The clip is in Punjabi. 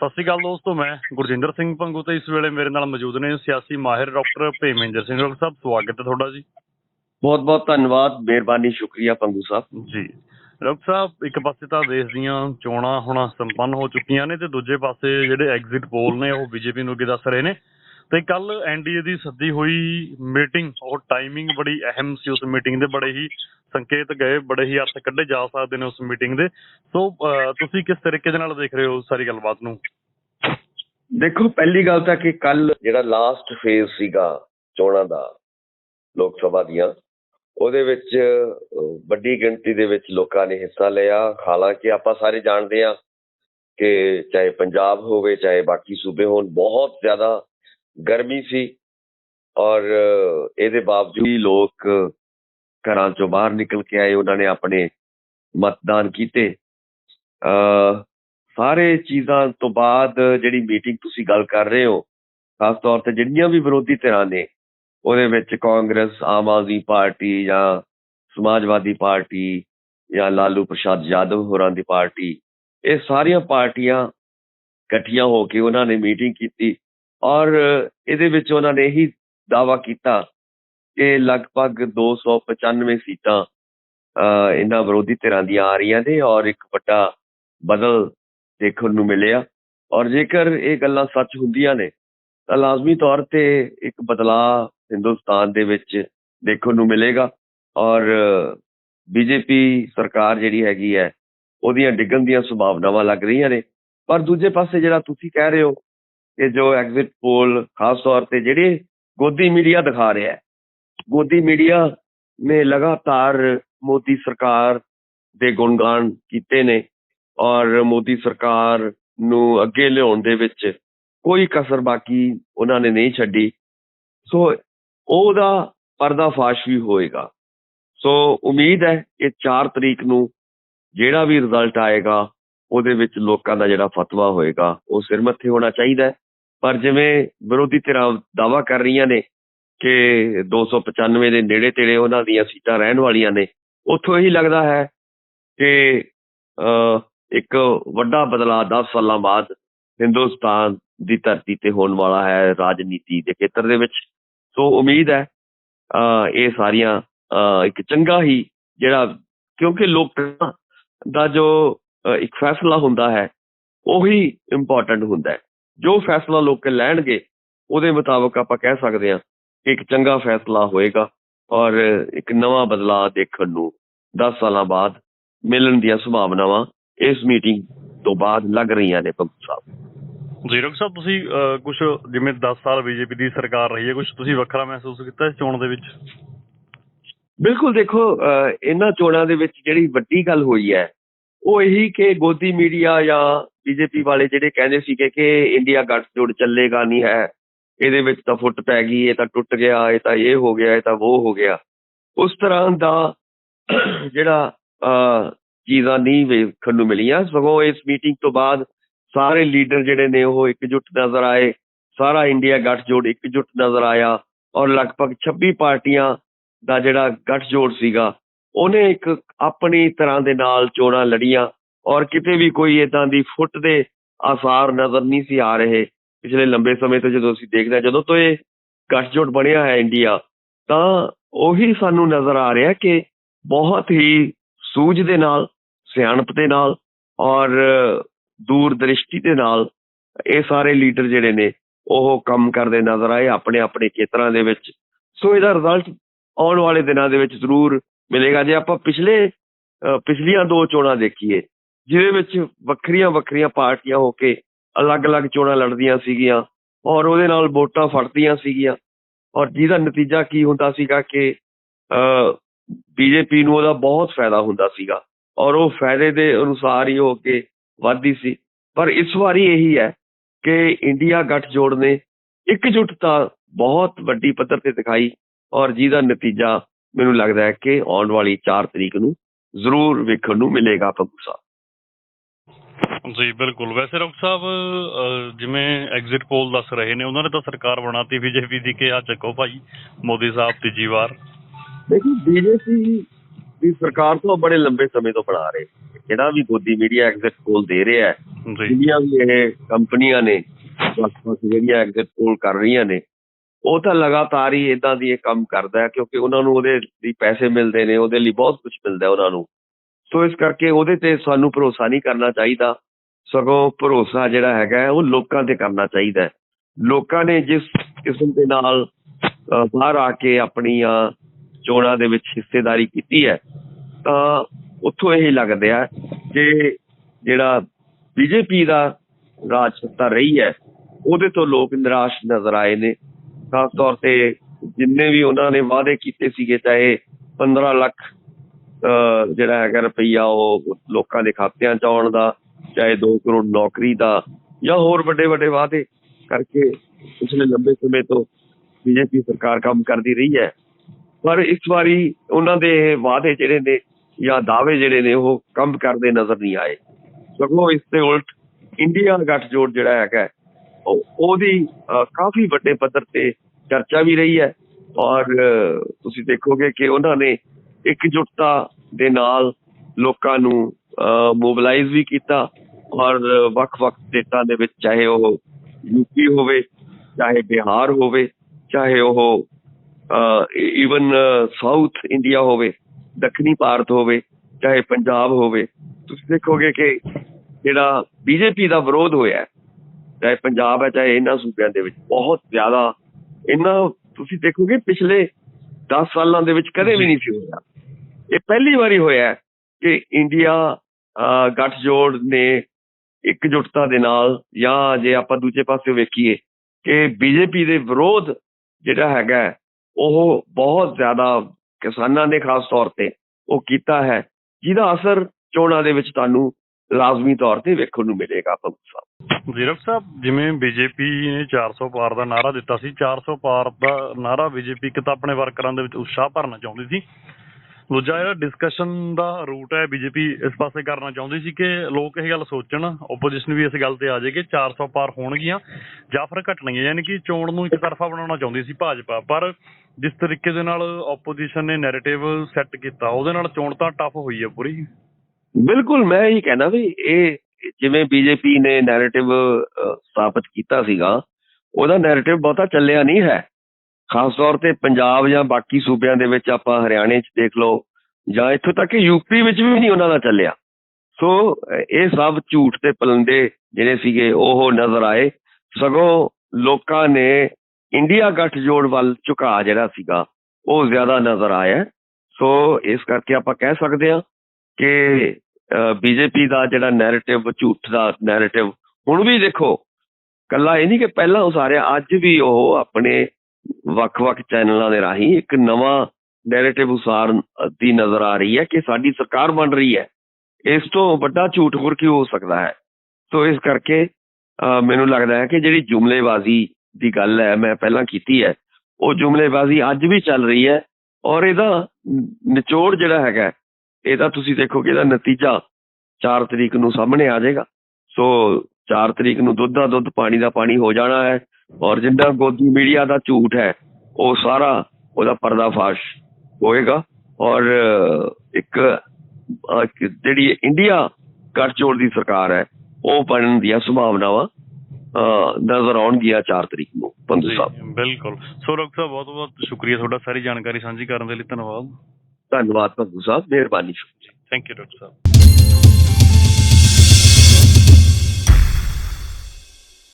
ਸਤਿ ਸ਼੍ਰੀ ਅਕਾਲ ਦੋਸਤੋ ਮੈਂ ਗੁਰਜਿੰਦਰ ਸਿੰਘ ਪੰਗੂ ਤੇ ਇਸ ਵੇਲੇ ਮੇਰੇ ਨਾਲ ਮੌਜੂਦ ਨੇ ਸਿਆਸੀ ਮਾਹਿਰ ਡਾਕਟਰ ਭੇਮਿੰਦਰ ਸਿੰਘ ਡਾਕਟਰ ਸਾਹਿਬ। ਸਵਾਗਤ ਹੈ ਤੁਹਾਡਾ ਜੀ। ਬਹੁਤ ਬਹੁਤ ਧੰਨਵਾਦ ਮਿਹਰਬਾਨੀ ਸ਼ੁਕਰੀਆ ਪੰਗੂ ਸਾਹਿਬ। ਜੀ। ਡਾਕਟਰ ਸਾਹਿਬ ਇੱਕ ਪਾਸੇ ਤਾਂ ਦੇਸ਼ ਦੀਆਂ ਚੋਣਾਂ ਹੁਣ ਸੰਪੰਨ ਹੋ ਚੁੱਕੀਆਂ ਨੇ ਤੇ ਦੂਜੇ ਪਾਸੇ ਜਿਹੜੇ ਐਗਜ਼ਿਟ ਪੋਲ ਨੇ ਉਹ ਬੀਜੇਪੀ ਨੂੰ ਅੱਗੇ ਦੱਸ ਰਹੇ ਨੇ। ਤੇ ਕੱਲ ਐਨਡੀਏ ਦੀ ਸੱਦੀ ਹੋਈ ਮੀਟਿੰਗ, ਉਹ ਟਾਈਮਿੰਗ ਬੜੀ ਅਹਿਮ ਸੀ ਉਸ ਮੀਟਿੰਗ ਦੇ, ਬੜੇ ਹੀ ਸੰਕੇਤ ਗਏ, ਬੜੇ ਹੀ ਅਰਥ ਕੱਢੇ ਜਾ ਸਕਦੇ ਨੇ ਉਸ ਮੀਟਿੰਗ ਦੇ। ਸੋ ਤੁਸੀਂ ਕਿਸ ਤਰੀਕੇ ਦੇ ਨਾਲ ਦੇਖ ਰਹੇ ਹੋ ਸਾਰੀ ਗੱਲਬਾਤ ਨੂੰ? ਦੇਖੋ, ਪਹਿਲੀ ਗੱਲ ਤਾਂ ਕਿ ਕੱਲ ਜਿਹੜਾ ਲਾਸਟ ਫੇਜ਼ ਸੀਗਾ ਚੋਣਾਂ ਦਾ ਲੋਕ ਸਭਾ ਦੀਆਂ, ਉਹਦੇ ਵਿੱਚ ਵੱਡੀ ਗਿਣਤੀ ਦੇ ਵਿੱਚ ਲੋਕਾਂ ਨੇ ਹਿੱਸਾ ਲਿਆ। ਹਾਲਾਂਕਿ ਆਪਾਂ ਸਾਰੇ ਜਾਣਦੇ ਆ ਕਿ ਚਾਹੇ ਪੰਜਾਬ ਹੋਵੇ, ਚਾਹੇ ਬਾਕੀ ਸੂਬੇ ਹੋਣ, ਬਹੁਤ ਜ਼ਿਆਦਾ ਗਰਮੀ ਸੀ ਔਰ ਇਹਦੇ ਬਾਵਜੂਦ ਵੀ ਲੋਕ ਘਰਾਂ ਚੋਂ ਬਾਹਰ ਨਿਕਲ ਕੇ ਆਏ, ਉਹਨਾਂ ਨੇ ਆਪਣੇ ਮਤਦਾਨ ਕੀਤੇ। ਅ, ਸਾਰੇ ਚੀਜ਼ਾਂ ਤੋਂ ਬਾਅਦ ਜਿਹੜੀ ਮੀਟਿੰਗ ਤੁਸੀਂ ਗੱਲ ਕਰ ਰਹੇ ਹੋ, ਖਾਸ ਤੌਰ ਤੇ ਜਿਹੜੀਆਂ ਵੀ ਵਿਰੋਧੀ ਧਿਰਾਂ ਨੇ, ਉਹਦੇ ਵਿੱਚ ਕਾਂਗਰਸ, ਆਮ ਆਦਮੀ ਪਾਰਟੀ ਜਾਂ ਸਮਾਜਵਾਦੀ ਪਾਰਟੀ ਜਾਂ ਲਾਲੂ ਪ੍ਰਸ਼ਾਦ ਯਾਦਵ ਹੋਰਾਂ ਦੀ ਪਾਰਟੀ, ਇਹ ਸਾਰੀਆਂ ਪਾਰਟੀਆਂ ਇਕੱਠੀਆਂ ਹੋ ਕੇ ਉਹਨਾਂ ਨੇ ਮੀਟਿੰਗ ਕੀਤੀ। ਔਰ ਇਹਦੇ ਵਿੱਚ ਉਹਨਾਂ ਨੇ ਇਹੀ ਦਾਵਾ ਕੀਤਾ ਕਿ ਲਗਭਗ 295 ਸੀਟਾਂ ਅ, ਇਹਨਾਂ ਵਿਰੋਧੀ ਧਿਰਾਂ ਦੀਆਂ ਆ ਰਹੀਆਂ ਨੇ ਔਰ ਇੱਕ ਵੱਡਾ ਬਦਲ ਦੇਖਣ ਨੂੰ ਮਿਲਿਆ। ਔਰ ਜੇਕਰ ਇਹ ਗੱਲਾਂ ਸੱਚ ਹੁੰਦੀਆਂ ਨੇ ਤਾਂ ਲਾਜ਼ਮੀ ਤੌਰ ਤੇ ਇੱਕ ਬਦਲਾਅ ਹਿੰਦੁਸਤਾਨ ਦੇ ਵਿੱਚ ਦੇਖਣ ਨੂੰ ਮਿਲੇਗਾ। ਔਰ ਬੀਜੇਪੀ ਸਰਕਾਰ ਜਿਹੜੀ ਹੈਗੀ ਹੈ ਉਹਦੀਆਂ ਡਿੱਗਣ ਦੀਆਂ ਸੰਭਾਵਨਾਵਾਂ ਲੱਗ ਰਹੀਆਂ ਨੇ। ਪਰ ਦੂਜੇ ਪਾਸੇ ਜਿਹੜਾ ਤੁਸੀਂ ਕਹਿ ਰਹੇ ਹੋ ਕਿ ਜੋ ਐਗਜ਼ਿਟ ਪੋਲ ਖਾਸ ਤੌਰ ਤੇ ਜਿਹੜੇ ਗੋਦੀ ਮੀਡੀਆ ਦਿਖਾ ਰਿਹਾ ਹੈ। ਗੋਦੀ ਮੀਡੀਆ ਨੇ ਲਗਾਤਾਰ ਮੋਦੀ ਸਰਕਾਰ ਦੇ ਗੁਣਗਾਨ ਕੀਤੇ ਨੇ ਔਰ ਮੋਦੀ ਸਰਕਾਰ ਨੂੰ ਅੱਗੇ ਲਿਆਉਣ ਦੇ ਵਿੱਚ ਕੋਈ ਕਸਰ ਬਾਕੀ ਉਹਨਾਂ ਨੇ ਨਹੀਂ ਛੱਡੀ। ਸੋ ਉਹਦਾ ਪਰਦਾਫਾਸ਼ ਵੀ ਹੋਏਗਾ। ਸੋ ਉਮੀਦ ਹੈ ਕਿ 4 ਤਰੀਕ ਨੂੰ ਜਿਹੜਾ ਵੀ ਰਿਜ਼ਲਟ ਆਏਗਾ ਉਹਦੇ ਵਿੱਚ ਲੋਕਾਂ ਦਾ ਜਿਹੜਾ ਫਤਵਾ ਹੋਏਗਾ ਉਹ ਸਿਰ ਮੱਥੇ ਹੋਣਾ ਚਾਹੀਦਾ ਪਰ ਜਿਵੇਂ ਵਿਰੋਧੀ ਧਿਰਾਂ ਦਾਵਾ ਕਰ ਰਹੀਆਂ ਨੇ ਕਿ 295 ਦੇ ਨੇੜੇ ਤੇੜੇ ਉਹਨਾਂ ਦੀਆਂ ਸੀਟਾਂ ਰਹਿਣ ਵਾਲੀਆਂ ਨੇ ਉੱਥੋਂ ਇਹੀ ਲੱਗਦਾ ਹੈ ਕਿ ਇੱਕ ਵੱਡਾ ਬਦਲਾਅ 10 ਸਾਲਾਂ ਬਾਅਦ ਹਿੰਦੁਸਤਾਨ ਦੀ ਧਰਤੀ ਤੇ ਹੋਣ ਵਾਲਾ ਹੈ ਰਾਜਨੀਤੀ ਦੇ ਖੇਤਰ ਦੇ ਵਿੱਚ। ਸੋ ਉਮੀਦ ਹੈ ਅ, ਇਹ ਸਾਰੀਆਂ ਅ, ਇੱਕ ਚੰਗਾ ਹੀ ਜਿਹੜਾ ਕਿਉਂਕਿ ਲੋਕਾਂ ਦਾ ਜੋ ਇੱਕ ਫੈਸਲਾ ਹੁੰਦਾ ਹੈ ਉਹੀ ਇੰਪੋਰਟੈਂਟ ਹੁੰਦਾ ਹੈ। ਜੋ ਫੈਸਲਾ ਲੋਕ ਲੈਣਗੇ ਉਹਦੇ ਮੁਤਾਬਕ ਆਪਾਂ ਕਹਿ ਸਕਦੇ ਹਾਂ ਕਿ ਇੱਕ ਚੰਗਾ ਫੈਸਲਾ ਹੋਏਗਾ ਔਰ ਇੱਕ ਨਵਾਂ ਬਦਲਾਅ ਦੇਖਣ ਨੂੰ 10 ਸਾਲਾਂ ਬਾਅਦ ਮਿਲਣ ਦੀਆਂ ਸੰਭਾਵਨਾਵਾਂ ਇਸ ਮੀਟਿੰਗ ਤੋਂ ਬਾਅਦ ਲੱਗ ਰਹੀਆਂ ਨੇ ਪੰਗੂ ਸਾਹਿਬ। ਜੀ ਡਾਕਟਰ ਸਾਹਿਬ ਤੁਸੀਂ ਕੁਝ ਜਿਵੇਂ 10 ਸਾਲ ਬੀਜੇਪੀ ਦੀ ਸਰਕਾਰ ਰਹੀ ਹੈ ਕੁਝ ਤੁਸੀਂ ਵੱਖਰਾ ਮਹਿਸੂਸ ਕੀਤਾ ਇਸ ਚੋਣ ਦੇ ਵਿੱਚ? ਬਿਲਕੁਲ ਦੇਖੋ ਇਹਨਾਂ ਚੋਣਾਂ ਦੇ ਵਿੱਚ ਜਿਹੜੀ ਵੱਡੀ ਗੱਲ ਹੋਈ ਹੈ ਉਹ ਇਹੀ ਕਿ ਗੋਦੀ ਮੀਡੀਆ ਜਾਂ ਬੀਜੇਪੀ ਵਾਲੇ ਜਿਹੜੇ ਕਹਿੰਦੇ ਸੀਗੇ ਕਿ ਇੰਡੀਆ ਗੱਠਜੋੜ ਚੱਲੇਗਾ ਨਹੀਂ ਹੈ ਇਹਦੇ ਵਿੱਚ ਤਾਂ ਫੁੱਟ ਪੈ ਗਈ ਇਹ ਤਾਂ ਟੁੱਟ ਗਿਆ ਇਹ ਤਾਂ ਇਹ ਹੋ ਗਿਆ ਇਹ ਤਾਂ ਉਹ ਹੋ ਗਿਆ। ਉਸ ਤਰ੍ਹਾਂ ਦਾ ਜਿਹੜਾ ਅਹ, ਚੀਜ਼ਾਂ ਨਹੀਂ ਵੇਖਣ ਨੂੰ ਮਿਲੀਆਂ। ਸਗੋਂ ਇਸ ਮੀਟਿੰਗ ਤੋਂ ਬਾਅਦ ਸਾਰੇ ਲੀਡਰ ਜਿਹੜੇ ਨੇ ਉਹ ਇਕਜੁੱਟ ਨਜ਼ਰ ਆਏ। ਸਾਰਾ ਇੰਡੀਆ ਗੱਠਜੋੜ ਇਕਜੁੱਟ ਨਜ਼ਰ ਆਇਆ ਔਰ ਲਗਭਗ 26 ਪਾਰਟੀਆਂ ਦਾ ਜਿਹੜਾ ਗੱਠਜੋੜ ਸੀਗਾ ਉਹਨੇ ਇੱਕ ਆਪਣੀ ਤਰ੍ਹਾਂ ਦੇ ਨਾਲ ਚੋਣਾਂ ਲੜੀਆਂ ਔਰ ਕਿਤੇ ਵੀ ਕੋਈ ਇਦਾਂ ਦੀ ਫੁੱਟ ਦੇ ਆਸਾਰ ਨਜ਼ਰ ਨਹੀਂ ਸੀ ਆ ਰਹੇ। ਪਿਛਲੇ ਲੰਬੇ ਸਮੇਂ ਤੋਂ ਜਦੋਂ ਅਸੀਂ ਦੇਖਦੇ ਹਾਂ, ਜਦੋਂ ਤੋਂ ਇਹ ਗੱਠਜੋੜ ਬਣਿਆ ਹੈ ਇੰਡੀਆ, ਤਾਂ ਉਹੀ ਸਾਨੂੰ ਨਜ਼ਰ ਆ ਰਿਹਾ ਕਿ ਬਹੁਤ ਹੀ ਸੂਝ ਦੇ ਨਾਲ, ਸਿਆਣਪ ਦੇ ਨਾਲ ਔਰ ਦੂਰ ਦ੍ਰਿਸ਼ਟੀ ਦੇ ਨਾਲ ਇਹ ਸਾਰੇ ਲੀਡਰ ਜਿਹੜੇ ਨੇ, ਉਹ ਕੰਮ ਕਰਦੇ ਨਜ਼ਰ ਆਏ ਆਪਣੇ ਆਪਣੇ ਖੇਤਰਾਂ ਦੇ ਵਿੱਚ। ਸੋ ਇਹਦਾ ਰਿਜ਼ਲਟ ਆਉਣ ਵਾਲੇ ਦਿਨਾਂ ਦੇ ਵਿੱਚ ਜ਼ਰੂਰ ਮਿਲੇਗਾ ਜੇ ਆਪਾਂ ਪਿਛਲੇ ਪਿਛਲੀਆਂ ਦੋ ਚੋਣਾਂ ਦੇਖੀਏ, ਜਿਹਦੇ ਵਿੱਚ ਵੱਖਰੀਆਂ ਵੱਖਰੀਆਂ ਪਾਰਟੀਆਂ ਹੋ ਕੇ ਅਲੱਗ-ਅਲੱਗ ਚੋਣਾਂ ਲੜਦੀਆਂ ਸੀਗੀਆਂ ਔਰ ਉਹਦੇ ਨਾਲ ਵੋਟਾਂ ਫੜਦੀਆਂ ਸੀਗੀਆਂ ਔਰ ਜਿਹਦਾ ਨਤੀਜਾ ਕੀ ਹੁੰਦਾ ਸੀਗਾ ਕਿ ਬੀਜੇਪੀ ਨੂੰ ਉਹਦਾ ਬਹੁਤ ਫਾਇਦਾ ਹੁੰਦਾ ਸੀਗਾ ਔਰ ਉਹ ਫਾਇਦੇ ਦੇ ਅਨੁਸਾਰ ਹੀ ਹੋ ਕੇ ਵੱਧਦੀ ਸੀ। ਪਰ ਇਸ ਵਾਰੀ ਇਹੀ ਹੈ ਕਿ ਇੰਡੀਆ ਗੱਠਜੋੜ ਨੇ ਇਕਜੁੱਟਤਾ ਬਹੁਤ ਵੱਡੀ ਪੱਧਰ ਤੇ ਦਿਖਾਈ ਔਰ ਜਿਹਦਾ ਨਤੀਜਾ ਮੈਨੂੰ ਲੱਗਦਾ ਹੈ ਕਿ ਆਉਣ ਵਾਲੀ 4 ਤਰੀਕ ਨੂੰ ਜ਼ਰੂਰ ਵੇਖਣ ਨੂੰ ਮਿਲੇਗਾ ਪੰਗੂ ਸਾਹਿਬ। ਜੀ ਬਿਲਕੁਲ। ਵੈਸੇ ਡਾਕਟਰ ਸਾਹਿਬ ਜਿਵੇਂ ਐਗਜ਼ਿਟ ਪੋਲ ਦੱਸ ਰਹੇ ਨੇ ਉਹਨਾਂ ਨੇ ਤਾਂ ਸਰਕਾਰ ਬਣਾਤੀ ਬੀਜੇਪੀ ਦੀ ਕਿ ਆ ਚੱਕੋ ਭਾਈ ਮੋਦੀ ਸਾਹਿਬ ਤੀਜੀ ਵਾਰ। ਦੇਖੋ ਬੀਜੇਪੀ ਦੀ ਸਰਕਾਰ ਤੋਂ ਬੜੇ ਲੰਬੇ ਸਮੇਂ ਤੋਂ ਬਣਾ ਰਹੇ ਜਿਹੜਾ ਵੀ ਗੋਦੀ ਮੀਡੀਆ ਐਗਜ਼ਿਟ ਪੋਲ ਦੇ ਰਿਹਾ ਹੈ ਜੀ। ਜਿਹੜੀਆਂ ਵੀ ਇਹ ਕੰਪਨੀਆਂ ਨੇ ਜਿਹੜੀਆਂ ਐਗਜ਼ਿਟ ਪੋਲ ਕਰ ਰਹੀਆਂ ਨੇ ਉਹ ਤਾਂ ਲਗਾਤਾਰ ਹੀ ਇਦਾਂ ਦੀ ਇਹ ਕੰਮ ਕਰਦਾ ਹੈ, ਕਿਉਂਕਿ ਉਹਨਾਂ ਨੂੰ ਉਹਦੇ ਲਈ ਪੈਸੇ ਮਿਲਦੇ ਨੇ, ਉਹਦੇ ਲਈ ਬਹੁਤ ਕੁਝ ਮਿਲਦਾ ਉਹਨਾਂ ਨੂੰ। ਸੋ ਇਸ ਕਰਕੇ ਉਹਦੇ ਤੇ ਸਾਨੂੰ ਭਰੋਸਾ ਨਹੀਂ ਕਰਨਾ ਚਾਹੀਦਾ। ਸਗੋਂ ਭਰੋਸਾ ਜਿਹੜਾ ਹੈਗਾ ਉਹ ਲੋਕਾਂ ਤੇ ਕਰਨਾ ਚਾਹੀਦਾ ਹੈ। ਲੋਕਾਂ ਨੇ ਜਿਸ ਕਿਸਮ ਦੇ ਨਾਲ ਬਾਹਰ ਆ ਕੇ ਆਪਣੀਆਂ ਚੋਣਾਂ ਦੇ ਵਿੱਚ ਹਿੱਸੇਦਾਰੀ ਕੀਤੀ ਹੈ, ਤਾਂ ਉੱਥੋਂ ਇਹ ਲੱਗਦੇ ਹੈ ਕਿ ਜਿਹੜਾ ਬੀਜੇਪੀ ਦਾ ਰਾਜ ਸੱਤਾ ਰਹੀ ਹੈ, ਉਹਦੇ ਤੋਂ ਲੋਕ ਨਿਰਾਸ਼ ਨਜ਼ਰ ਆਏ ਨੇ। ਖਾਸ ਤੌਰ ਤੇ ਜਿੰਨੇ ਵੀ ਉਹਨਾਂ ਨੇ ਵਾਅਦੇ ਕੀਤੇ ਸੀਗੇ, ਚਾਹੇ 15 ਲੱਖ ਜਿਹੜਾ ਹੈਗਾ ਰੁਪਈਆ ਉਹ ਲੋਕਾਂ ਦੇ ਖਾਤਿਆਂ 'ਚ ਆਉਣ ਦਾ, ਚਾਹੇ 2 ਕਰੋੜ ਨੌਕਰੀ ਦਾ ਜਾਂ ਹੋਰ ਵੱਡੇ ਵੱਡੇ ਵਾਅਦੇ ਕਰਕੇ ਪਿਛਲੇ ਲੰਬੇ ਸਮੇਂ ਤੋਂ ਬੀਜੇਪੀ ਸਰਕਾਰ ਕੰਮ ਕਰਦੀ ਰਹੀ ਹੈ। ਪਰ ਇਸ ਵਾਰੀ ਉਹਨਾਂ ਦੇ ਇਹ ਵਾਅਦੇ ਜਿਹੜੇ ਨੇ ਜਾਂ ਦਾਅਵੇ ਜਿਹੜੇ ਨੇ ਉਹ ਕੰਮ ਕਰਦੇ ਨਜ਼ਰ ਨਹੀਂ ਆਏ। ਸਗੋਂ ਇਸ ਦੇ ਉਲਟ ਇੰਡੀਆ ਗੱਠਜੋੜ ਜਿਹੜਾ ਹੈਗਾ ਉਹਦੀ ਕਾਫੀ ਵੱਡੇ ਪੱਧਰ ਤੇ ਚਰਚਾ ਵੀ ਰਹੀ ਹੈ ਔਰ ਤੁਸੀਂ ਦੇਖੋਗੇ ਕਿ ਉਹਨਾਂ ਨੇ ਇਕਜੁੱਟਤਾ ਦੇ ਨਾਲ ਲੋਕਾਂ ਨੂੰ ਮੋਬਿਲਾਈਜ਼ ਵੀ ਕੀਤਾ ਔਰ ਵੱਖ-ਵੱਖ ਸਟੇਟਾਂ ਦੇ ਵਿੱਚ ਚਾਹੇ ਉਹ ਯੂਪੀ ਹੋਵੇ, ਚਾਹੇ ਬਿਹਾਰ ਹੋਵੇ, ਚਾਹੇ ਉਹ ਈਵਨ ਸਾਊਥ ਇੰਡੀਆ ਹੋਵੇ, ਦੱਖਣੀ ਭਾਰਤ ਹੋਵੇ, ਚਾਹੇ ਪੰਜਾਬ ਹੋਵੇ, ਤੁਸੀਂ ਦੇਖੋਗੇ ਕਿ ਜਿਹੜਾ ਬੀਜੇਪੀ ਦਾ ਵਿਰੋਧ ਹੋਇਆ ਚਾਹੇ ਪੰਜਾਬ ਹੈ ਚਾਹੇ ਇਹਨਾਂ ਸੂਬਿਆਂ ਦੇ ਵਿੱਚ ਬਹੁਤ ਜ਼ਿਆਦਾ ਇਹਨਾਂ ਤੁਸੀਂ ਦੇਖੋਗੇ ਪਿਛਲੇ 10 ਸਾਲਾਂ ਦੇ ਵਿੱਚ ਕਦੇ ਵੀ ਨਹੀਂ ਸੀ ਹੋਇਆ। ਇਹ ਪਹਿਲੀ ਵਾਰੀ ਹੋਇਆ ਹੈ ਕਿ ਇੰਡੀਆ ਗੱਠਜੋੜ ਨੇ ਇਕਜੁੱਟਤਾ ਦੇ ਨਾਲ ਜਾਂ ਜੇ ਆਪਾਂ ਦੂਜੇ ਪਾਸੇ ਵੇਖੀਏ ਕਿ ਬੀਜੇਪੀ ਦੇ ਵਿਰੋਧ ਜਿਹੜਾ ਹੈਗਾ ਉਹ ਬਹੁਤ ਜ਼ਿਆਦਾ ਕਿਸਾਨਾਂ ਨੇ ਖਾਸ ਤੌਰ ਤੇ ਉਹ ਕੀਤਾ ਹੈ। ਜਿਹਦਾ ਅਸਰ ਚੋਣਾਂ ਦੇ ਵਿੱਚ ਤੁਹਾਨੂੰ ਲਾਜ਼ਮੀ ਤੌਰ ਤੇ ਵੇਖਣ ਨੂੰ ਮਿਲੇਗਾ ਪੰਗ ਸਾਹਿਬ। ਜ਼ੀਰਕ ਸਾਹਿਬ, ਜਿਵੇਂ ਬੀਜੇਪੀ ਨੇ 400 ਪਾਰ ਦਾ ਨਾਰਾ ਦਿੱਤਾ ਸੀ 400 ਪਾਰ ਦਾ ਨਾਰਾ ਬੀਜੇਪੀ ਇੱਕ ਤਾਂ ਆਪਣੇ ਵਰਕਰਾਂ ਦੇ ਵਿੱਚ ਉਤਸ਼ਾਹ ਭਰਨਾ ਚਾਹੁੰਦੀ ਸੀ। ਦੂਜਾ ਜਿਹੜਾ ਡਿਸਕਸ਼ਨ ਦਾ ਰੂਟ ਹੈ, ਬੀਜੇਪੀ ਇਸ ਪਾਸੇ ਕਰਨਾ ਚਾਹੁੰਦੀ ਸੀ ਕਿ ਲੋਕ ਇਹ ਗੱਲ ਸੋਚਣ ਆਪੋਜੀਸ਼ਨ ਵੀ ਇਸ ਗੱਲ ਤੇ ਆ ਜਾਏ ਕਿ 400 ਪਾਰ ਹੋਣਗੀਆਂ ਜਾਂ ਫਿਰ ਘਟਣਗੀਆਂ, ਯਾਨੀ ਕਿ ਚੋਣ ਨੂੰ ਇੱਕ ਤਰਫਾ ਬਣਾਉਣਾ ਚਾਹੁੰਦੀ ਸੀ ਭਾਜਪਾ। ਪਰ ਜਿਸ ਤਰੀਕੇ ਦੇ ਨਾਲ ਆਪੋਜੀਸ਼ਨ ਨੇ ਨੈਰੇਟਿਵ ਸੈੱਟ ਕੀਤਾ, ਉਹਦੇ ਨਾਲ ਚੋਣ ਤਾਂ ਟਫ ਹੋਈ ਹੈ ਪੂਰੀ। ਬਿਲਕੁਲ, ਮੈਂ ਇਹੀ ਕਹਿਣਾ ਵੀ ਇਹ ਜਿਵੇਂ ਬੀਜੇਪੀ ਨੇ ਨੈਰੇਟਿਵ ਸਥਾਪਿਤ ਕੀਤਾ ਸੀਗਾ, ਉਹਦਾ ਨੈਰੇਟਿਵ ਬਹੁਤਾ ਚੱਲਿਆ ਨਹੀਂ ਹੈ। ਖਾਸ ਤੌਰ ਤੇ ਪੰਜਾਬ ਜਾਂ ਬਾਕੀ ਸੂਬਿਆਂ ਦੇ ਵਿੱਚ ਆਪਾਂ ਹਰਿਆਣੇ 'ਚ ਦੇਖ ਲਓ, ਜਾਂ ਇੱਥੋਂ ਤੱਕ ਕਿ ਯੂਪੀ ਵਿੱਚ ਵੀ ਨਹੀਂ ਉਹਨਾਂ ਦਾ ਚੱਲਿਆ। ਸੋ, ਇਹ ਸਭ ਝੂਠ ਤੇ ਪਲੰਦੇ ਜਿਹੜੇ ਸੀਗੇ, ਉਹ ਨਜ਼ਰ ਆਏ। ਸਗੋਂ ਲੋਕਾਂ ਨੇ ਇੰਡੀਆ ਗੱਠਜੋੜ ਵੱਲ ਝੁਕਾ ਜਿਹੜਾ ਸੀਗਾ, ਉਹ ਜ਼ਿਆਦਾ ਨਜ਼ਰ ਆਇਆ। ਸੋ, ਇਸ ਕਰਕੇ ਆਪਾਂ ਕਹਿ ਸਕਦੇ ਹਾਂ ਕਿ ਬੀਜੇਪੀ ਦਾ ਜਿਹੜਾ ਨੈਰੇਟਿਵ ਝੂਠ ਦਾ ਨੈਰੇਟਿਵ ਹੁਣ ਵੀ ਦੇਖੋ ਕੱਲਾ ਇਹ ਨਹੀਂ ਕਿ ਪਹਿਲਾਂ ਉਸਾਰਿਆ ਅੱਜ ਵੀ ਉਹ ਆਪਣੇ ਵੱਖ-ਵੱਖ ਚੈਨਲਾਂ ਦੇ ਰਾਹੀਂ ਇੱਕ ਨਵਾਂ ਨੈਰੇਟਿਵ ਉਸਾਰਨ ਦੀ ਨਜ਼ਰ ਆ ਰਹੀ ਹੈ ਕਿ ਸਾਡੀ ਸਰਕਾਰ ਬਣ ਰਹੀ ਹੈ। ਇਸ ਤੋਂ ਵੱਡਾ ਝੂਠ ਹੋਰ ਕੀ ਹੋ ਸਕਦਾ ਹੈ? ਸੋ ਇਸ ਕਰਕੇ ਅਹ, ਮੈਨੂੰ ਲੱਗਦਾ ਹੈ ਕਿ ਜਿਹੜੀ ਜੁਮਲੇਬਾਜ਼ੀ ਦੀ ਗੱਲ ਹੈ ਮੈਂ ਪਹਿਲਾਂ ਕੀਤੀ ਹੈ ਉਹ ਜੁਮਲੇਬਾਜ਼ੀ ਅੱਜ ਵੀ ਚੱਲ ਰਹੀ ਹੈ ਔਰ ਇਹਦਾ ਨਿਚੋੜ ਜਿਹੜਾ ਹੈਗਾ ਇਹਦਾ ਤੁਸੀਂ ਦੇਖੋਗੇ ਇਹਦਾ ਨਤੀਜਾ 4 ਤਰੀਕ ਨੂੰ ਸਾਹਮਣੇ ਆ ਜਾਏਗਾ। ਸੋ 4 ਤਰੀਕ ਨੂੰ ਦੁੱਧ ਦਾ ਦੁੱਧ ਪਾਣੀ ਦਾ ਪਾਣੀ ਹੋ ਜਾਣਾ ਹੈ ਔਰ ਜਿੰਨਾ ਗੋਦੀ ਮੀਡੀਆ ਦਾ ਝੂਠ ਹੈ ਉਹ ਸਾਰਾ ਉਹਦਾ ਪਰਦਾਫਾਸ਼ ਹੋਏਗਾ। ਔਰ ਇੱਕ ਜਿਹੜੀ ਇੰਡੀਆ ਗੱਠਜੋੜ ਦੀ ਸਰਕਾਰ ਹੈ ਉਹ ਬਣਨ ਦੀਆਂ ਸੰਭਾਵਨਾਵਾਂ ਨਜ਼ਰ ਆਉਣਗੀਆਂ 4 ਤਰੀਕ ਨੂੰ। ਪੰਦੂ ਸਾਹਿਬ। ਬਿਲਕੁਲ। ਸੋ ਡਾਕਟਰ ਸਾਹਿਬ ਬਹੁਤ ਬਹੁਤ ਸ਼ੁਕਰੀਆ। ਤੁਹਾਡਾ ਸਾਰੀ ਜਾਣਕਾਰੀ ਸਾਂਝੀ ਕਰਨ ਦੇ ਲਈ ਧੰਨਵਾਦ। ਧੰਨਵਾਦ ਪੰਦੂ ਸਾਹਿਬ ਮਿਹਰਬਾਨੀ। Thank you doctor Sahib.